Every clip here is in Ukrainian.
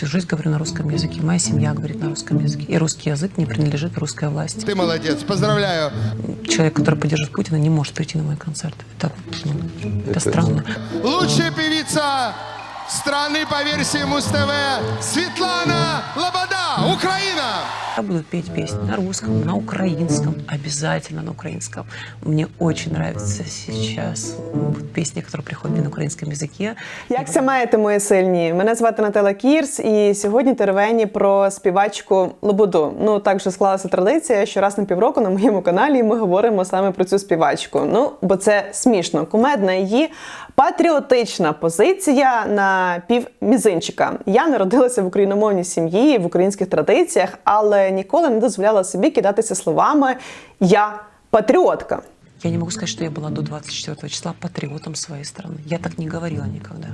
всю жизнь говорю на русском языке, моя семья говорит на русском языке. И русский язык не принадлежит русской власти. Ты молодец, поздравляю. Человек, который поддерживает Путина, не может прийти на мой концерт. Это, ну, это странно. Лучшая певица страны по версии Муз-ТВ Светлана Лобода, Украина. Я буду петь песни на русском, на украинском, обязательно на украинском. Мне очень нравятся сейчас песни, которые приходят мне на украинском языке. Як це маєте, мої сильні? Мене звати Наталя Кірс, і сьогодні теревені про співачку Лободу. Ну так вже склалася традиція, що раз на півроку на моєму каналі ми говоримо саме про цю співачку. Ну бо це смішно. Кумедна її патріотична позиція на півмізинчика. Я народилася в україномовній сім'ї в українських традиціях, але ніколи не дозволяла собі кидатися словами Я патріотка. Я не могу сказать, что я была до 24 числа патриотом своей страны. Я так не говорила никогда.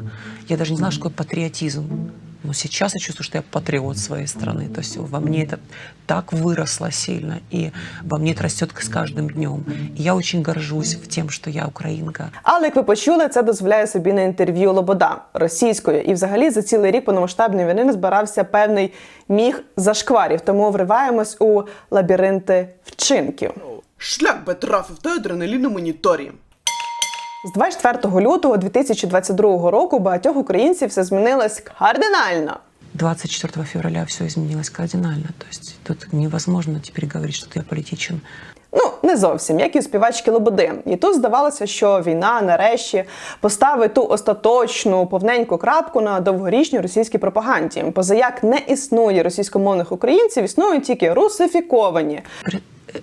Я даже не знала, что такое патриотизм. Но сейчас я чувствую, что я патриот своей страны. То есть во мне это так выросло сильно, и во мне это растет с каждым днем. И я очень горжусь тем, что я украинка. Але як ви почули, це дозволяє собі на інтерв'ю Лобода російською. І взагалі за цілий рік повномасштабної війни не збирався певний міг зашкварів. Тому вриваємось у лабіринти вчинків. Шлях би трафив той адреналін на моніторі. З 24 лютого 2022 року багатьох українців все змінилось кардинально. 24 февраля все изменилось кардинально. То есть тут невозможно теперь говорить, что я политичен. Ну, не зовсім, як і у співачки Лободи. І тут здавалося, що війна нарешті поставить ту остаточну повненьку крапку на довгорічній російській пропаганді. Позаяк не існує російськомовних українців, існують тільки русифіковані.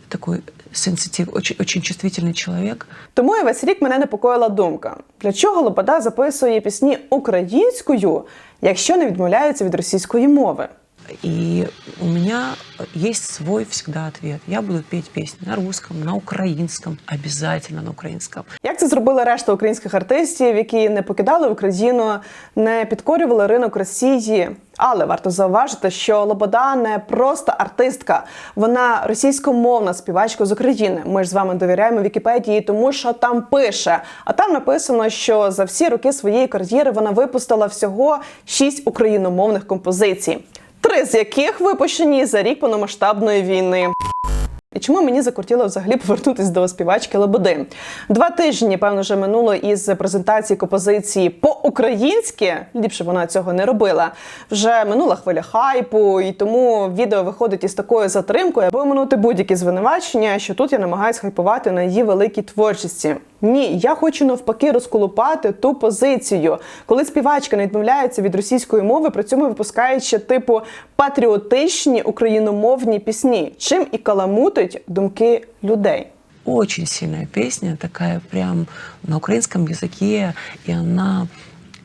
Такой сенситив, очень, очень чувствительный человек. Тому і весь рік мене непокоїла думка: для чого Лобода записує пісні українською, якщо не відмовляється від російської мови? И у меня есть свой всегда ответ. Я буду петь песни на русском, на украинском, обязательно на украинском. Як це зробили решта українських артистів, які не покидали Україну, не підкорювали ринок Росії? Але варто зауважити, що Лобода не просто артистка, вона російськомовна співачка з України. Ми ж з вами довіряємо Вікіпедії, тому що там пише. А там написано, що за всі роки своєї кар'єри вона випустила всього шість україномовних композицій, три з яких випущені за рік повномасштабної війни. І чому мені закортіло взагалі повернутися до співачки Лободи? Два тижні, певно, вже минуло із презентації композиції по-українськи. Ліпше вона цього не робила. Вже минула хвиля хайпу, і тому відео виходить із такою затримкою, аби оминути будь-які звинувачення, що тут я намагаюся хайпувати на її великій творчості. Ні, я хочу навпаки розколупати ту позицію, коли співачка не відмовляється від російської мови, при цьому випускає ще типу патріотичні україномовні пісні, чим і каламутить думки людей. Очень сильная песня, такая прям на украинском языке, и она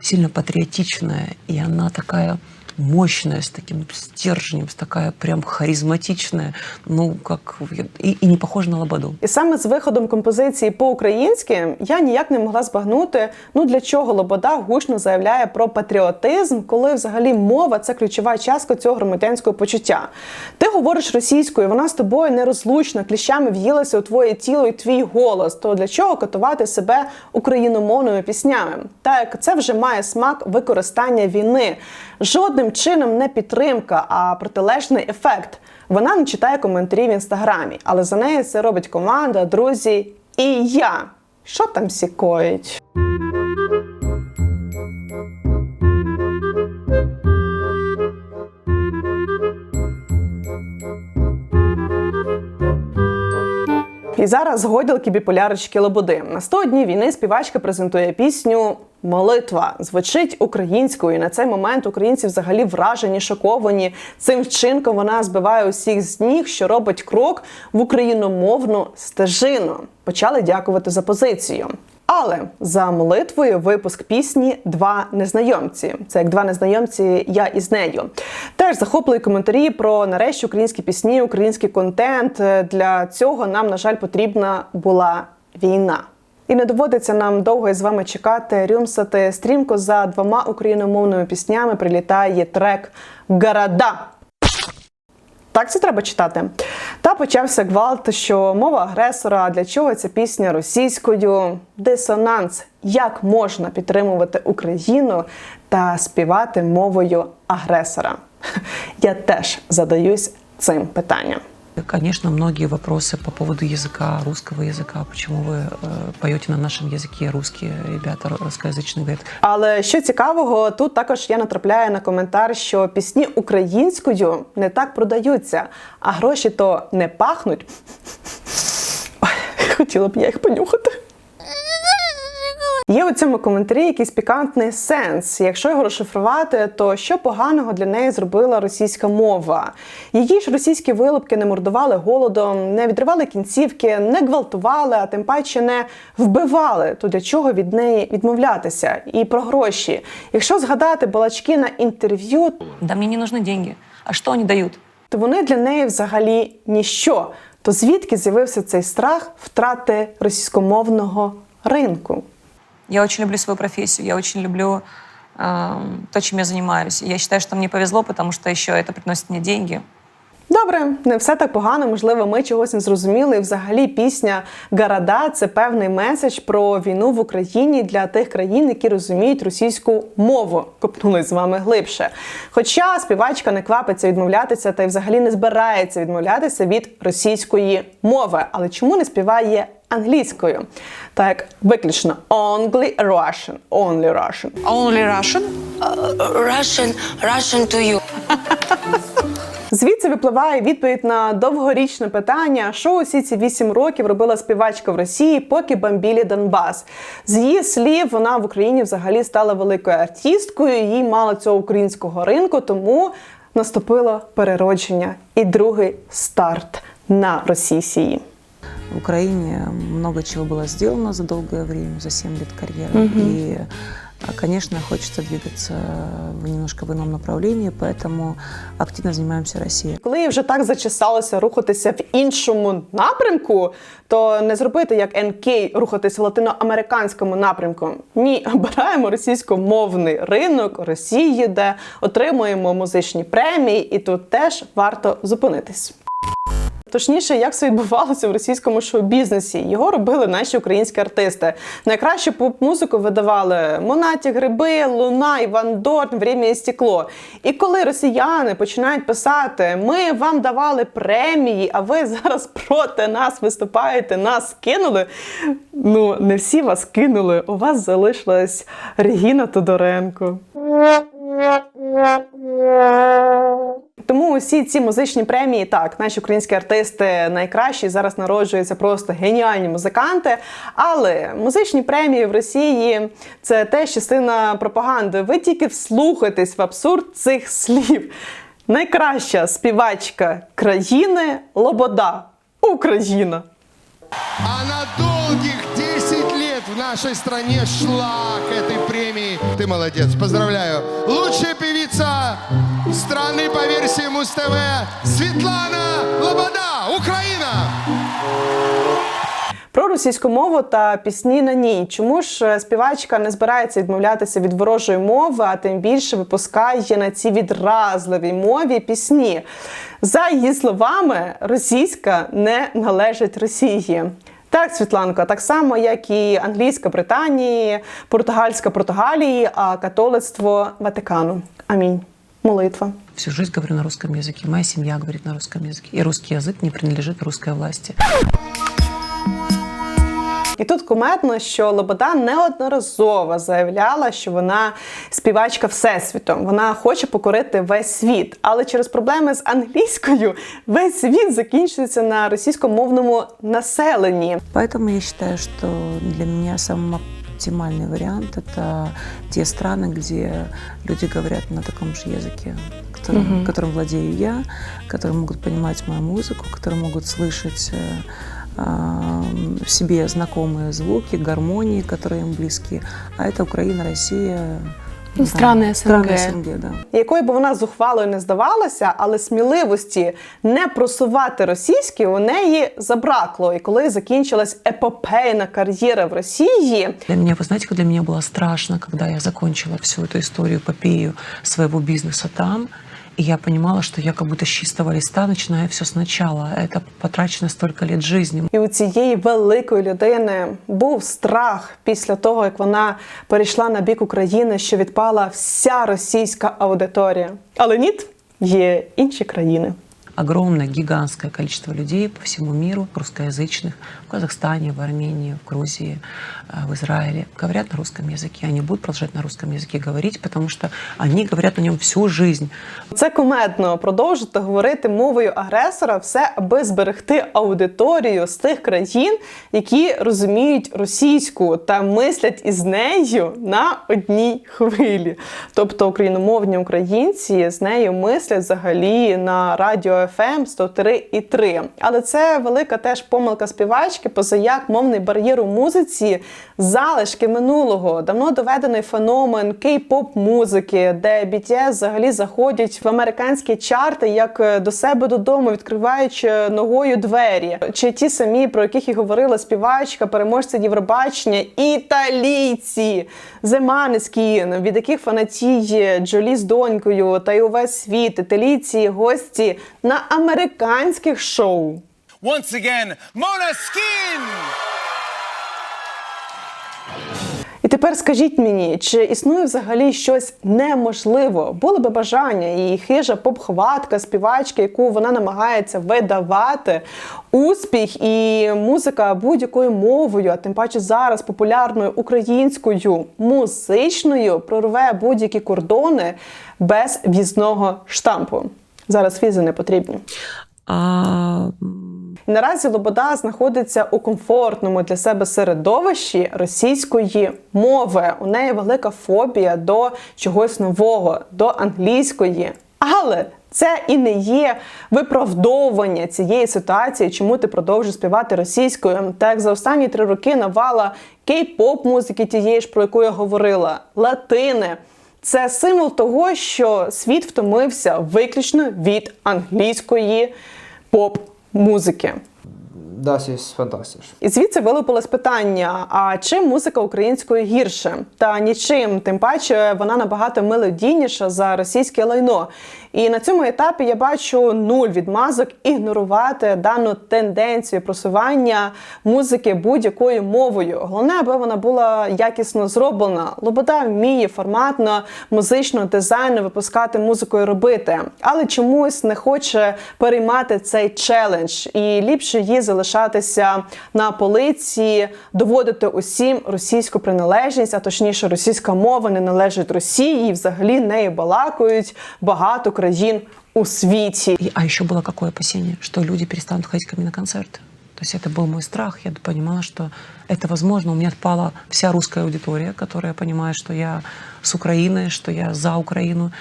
сильно патриотичная, и она такая мощная, с таким стержнем, такая прям харизматичная, ну, как... И, и не похожа на Лободу. І саме з виходом композиції по-українськи я ніяк не могла збагнути, ну для чого Лобода гучно заявляє про патріотизм, коли взагалі мова це ключова частка цього громадянського почуття. Ти говориш російською, вона з тобою нерозлучно, кліщами в'їлася у твоє тіло і твій голос. То для чого катувати себе україномовними піснями? Так це вже має смак використання війни. Жодним чином не підтримка, а протилежний ефект. Вона не читає коментарі в інстаграмі, але за нею це робить команда, друзі і я. Що там сікоїть? І зараз годілки біполярочки Лободи. На 100 днів війни співачка презентує пісню Молитва звучить українською. І на цей момент українці взагалі вражені, шоковані. Цим вчинком вона збиває усіх з ніг, що робить крок в україномовну стежину. Почали дякувати за позицію. Але за молитвою випуск пісні Два незнайомці. Це як два незнайомці, я із нею. Теж захопили коментарі про нарешті українські пісні, український контент. Для цього нам, на жаль, потрібна була війна. І не доводиться нам довго із вами чекати, рюмсати стрімко за двома україномовними піснями прилітає трек Гарада. Так це треба читати. Та почався гвалт, що мова агресора, для чого ця пісня російською, дисонанс, як можна підтримувати Україну та співати мовою агресора? Я теж задаюсь цим питанням. Конечно, многие вопросы по поводу языка, русского языка. Почему вы э, поете на нашем языке русские ребята русскоязычные говорят? Але що цікавого, тут також я натрапляю на коментар, що пісні українською не так продаються, а гроші то не пахнуть. Ой, хотіла б я їх понюхати. Є у цьому коментарі якийсь пікантний сенс. Якщо його розшифрувати, то що поганого для неї зробила російська мова? Її ж російські вилупки не мордували голодом, не відривали кінцівки, не гвалтували, а тим паче не вбивали. То для чого від неї відмовлятися? І про гроші. Якщо згадати балачки на інтерв'ю, Да мне не нужны деньги. А что они дают? то вони для неї взагалі ніщо. То звідки з'явився цей страх втрати російськомовного ринку? Я очень люблю свою профессию, я очень люблю эм, то, чем я занимаюсь. Я считаю, что мне повезло, потому что еще это приносит мне деньги. Добре, не все так погано. Можливо, ми чогось не зрозуміли. Взагалі пісня Гарада це певний меседж про війну в Україні для тих країн, які розуміють російську мову. Копнули з вами глибше. Хоча співачка не квапиться відмовлятися та й взагалі не збирається відмовлятися від російської мови. Але чому не співає англійською? Так, виключно only Russian, only Russian. Only Russian? Russian, Russian to you. Звідси випливає відповідь на довгорічне питання, що усі ці вісім років робила співачка в Росії, поки бомбілі Донбас. З її слів, вона в Україні взагалі стала великою артисткою, їй мало цього українського ринку, тому наступило переродження і другий старт на Росії. В Украине много чего было сделано за долгое время, за 7 лет карьеры. И, а, конечно, хочется двигаться в немножко в ином направлении, поэтому активно занимаемся Россией. Коли їй вже так зачесалося рухатися в іншому напрямку, то не зробити як НК рухатися в латиноамериканському напрямку. Ні, обираємо російськомовний ринок Росії, де отримуємо музичні премії, і тут теж варто зупинитись. Точніше, як це відбувалося в російському шоу-бізнесі. Його робили наші українські артисти. Найкращу поп-музику видавали Монаті Гриби, Луна, Іван Дорн, Время і стекло. І коли росіяни починають писати: ми вам давали премії, а ви зараз проти нас виступаєте, нас кинули. Ну, не всі вас кинули. У вас залишилась Регіна Тодоренко. Тому усі ці музичні премії, так, наші українські артисти найкращі зараз народжуються просто геніальні музиканти. Але музичні премії в Росії це теж частина пропаганди. Ви тільки вслухайтесь в абсурд цих слів. Найкраща співачка країни Лобода. Україна. 10 лет в нашей стране шла к этой премии. Ты молодец, поздравляю. Лучшая певица страны по версии Муз-ТВ Светлана Лобода, Украина. Про російську мову та пісні на ній. Чому ж е, співачка не збирається відмовлятися від ворожої мови, а тим більше випускає на цій відразливій мові пісні? За її словами, російська не належить Росії. Так, Світланко, так само, як і англійська Британії, португальська Португалії, а католицтво Ватикану. Амінь. Молитва. Всю жизнь говорю на русском языке. Моя семья говорит на русском языке. И русский язык не принадлежит русской власти. І тут кумедно, що Лобода неодноразово заявляла, що вона співачка всесвіту. Вона хоче покорити весь світ. Але через проблеми з англійською весь світ закінчується на російськомовному населенні. Поэтому я считаю, что для меня самый оптимальный вариант – это те страны, где люди говорят на таком же языке, которым, которым владею я, которые могут понимать мою музыку, которые могут слышать э, а, в себе знакомые звуки, гармонии, которые им близки. А это Украина, Россия. да, Страны Страны СНГ. СНГ, да. Якою б вона зухвалою не здавалася, але сміливості не просувати російські у неї забракло. І коли закінчилась епопейна кар'єра в Росії, Для меня, вы знаете, как для меня было страшно, когда я закончила всю эту историю, эпопею своего бизнеса там, И я понимала, что я как будто с чистого листа начинаю все сначала. Это потрачено столько лет жизни. І у цієї великої людини був страх після того, як вона перейшла на бік України, що відпала вся російська аудиторія. Але ні, є інші країни огромное, гигантское количество людей по всему миру, русскоязычных, в Казахстане, в Армении, в Грузии, э, в Израиле, говорят на русском языке. Они будут продолжать на русском языке говорить, потому что они говорят на нем всю жизнь. Це кумедно продовжити говорити мовою агресора, все аби зберегти аудиторію з тих країн, які розуміють російську та мислять із нею на одній хвилі. Тобто україномовні українці з нею мислять взагалі на радіо FM 103,3. Але це велика теж помилка співачки, позаяк мовний бар'єр у музиці, залишки минулого, давно доведений феномен кей-поп музики, де BTS взагалі заходять в американські чарти як е, до себе додому, відкриваючи ногою двері. Чи ті самі, про яких і говорила співачка, переможця Євробачення, італійці, Maneskin, від яких фанатіє Джолі з донькою та й увесь світ, італійці, гості на американських шоу. Once again, Mona Skin! І тепер скажіть мені, чи існує взагалі щось неможливо? Було би бажання і хижа поп-хватка співачки, яку вона намагається видавати, успіх і музика будь-якою мовою, а тим паче зараз популярною українською музичною прорве будь-які кордони без в'їзного штампу. Зараз візи не потрібні. А, Наразі Лобода знаходиться у комфортному для себе середовищі російської мови. У неї велика фобія до чогось нового, до англійської. Але це і не є виправдовування цієї ситуації, чому ти продовжуєш співати російською. Так за останні три роки навала кей-поп музики, тієї ж про яку я говорила, латини. Це символ того, що світ втомився виключно від англійської поп-музики. Das ist fantastisch. І звідси вилупилось питання: а чим музика українською гірше? Та нічим, тим паче вона набагато мелодійніша за російське лайно. І на цьому етапі я бачу нуль відмазок ігнорувати дану тенденцію просування музики будь-якою мовою. Головне, аби вона була якісно зроблена. Лобода вміє форматно, музично, дизайну випускати музику і робити, але чомусь не хоче переймати цей челендж і ліпше їй залишатися на полиці, доводити усім російську приналежність, а точніше, російська мова не належить Росії, і взагалі нею балакають багато країн у світі. и- а еще было какое опасение, что люди перестанут ходить ко мне на концерты. То есть это был мой страх. Я понимала, что это возможно. У меня отпала вся русская аудитория, которая понимает, что я с Украины, что я за Украину.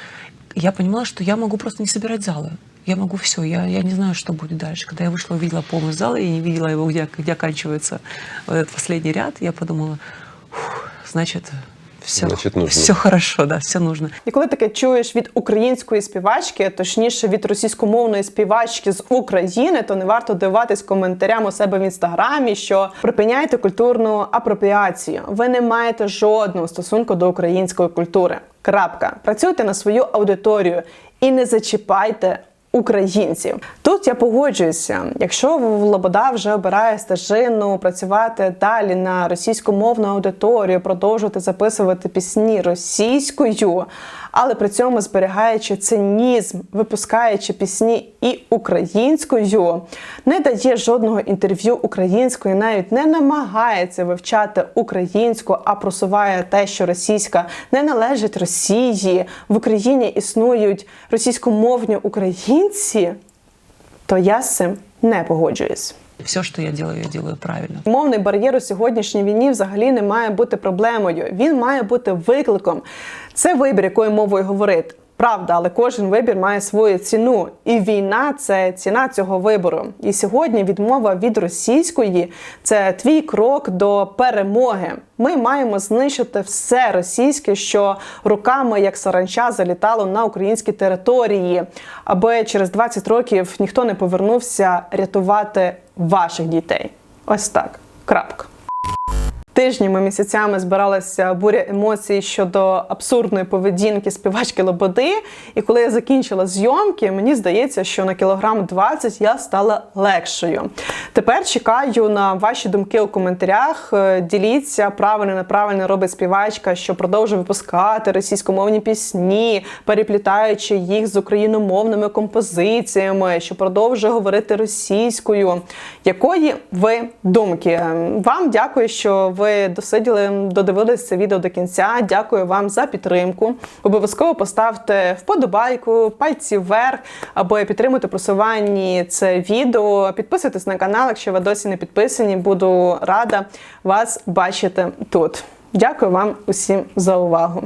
Я понимала, что я могу просто не собирать залы. Я могу все. Я, я не знаю, что будет дальше. Когда я вышла, увидела полный зал, и не видела его, где, где оканчивается вот этот последний ряд, я подумала, «Фух, значит, все, Значит, нужно. все хорошо, да, все нужно. І коли таке чуєш від української співачки, точніше від російськомовної співачки з України, то не варто диватись коментарям у себе в інстаграмі, що припиняйте культурну апропіацію. Ви не маєте жодного стосунку до української культури. Крапка. Працюйте на свою аудиторію і не зачіпайте. Українців тут я погоджуюся. Якщо Лобода вже обирає стежину працювати далі на російськомовну аудиторію, продовжувати записувати пісні російською, але при цьому зберігаючи цинізм, випускаючи пісні і українською, не дає жодного інтерв'ю українською, навіть не намагається вивчати українську, а просуває те, що російська не належить Росії. В Україні існують російськомовні українці, то я з цим не погоджуюсь. Все, що я делаю, я делаю правильно. Мовний бар'єр у сьогоднішній війні взагалі не має бути проблемою. Він має бути викликом. Це вибір, якою мовою говорити. Правда, але кожен вибір має свою ціну, і війна це ціна цього вибору. І сьогодні відмова від російської це твій крок до перемоги. Ми маємо знищити все російське, що руками, як саранча, залітало на українські території, аби через 20 років ніхто не повернувся рятувати ваших дітей. Ось так. Крапка. Тижнями, місяцями збиралася буря емоцій щодо абсурдної поведінки співачки Лободи. І коли я закінчила зйомки, мені здається, що на кілограм 20 я стала легшою. Тепер чекаю на ваші думки у коментарях. Е, Діліться правильно, неправильно робить співачка, що продовжує випускати російськомовні пісні, переплітаючи їх з україномовними композиціями, що продовжує говорити російською. Якої ви думки? Е, Вам дякую, що ви досиділи, додивились це відео до кінця. Дякую вам за підтримку. Обов'язково поставте вподобайку, пальці вверх, або підтримати просуванні це відео. Підписуйтесь на канал, якщо ви досі не підписані. Буду рада вас бачити тут. Дякую вам усім за увагу.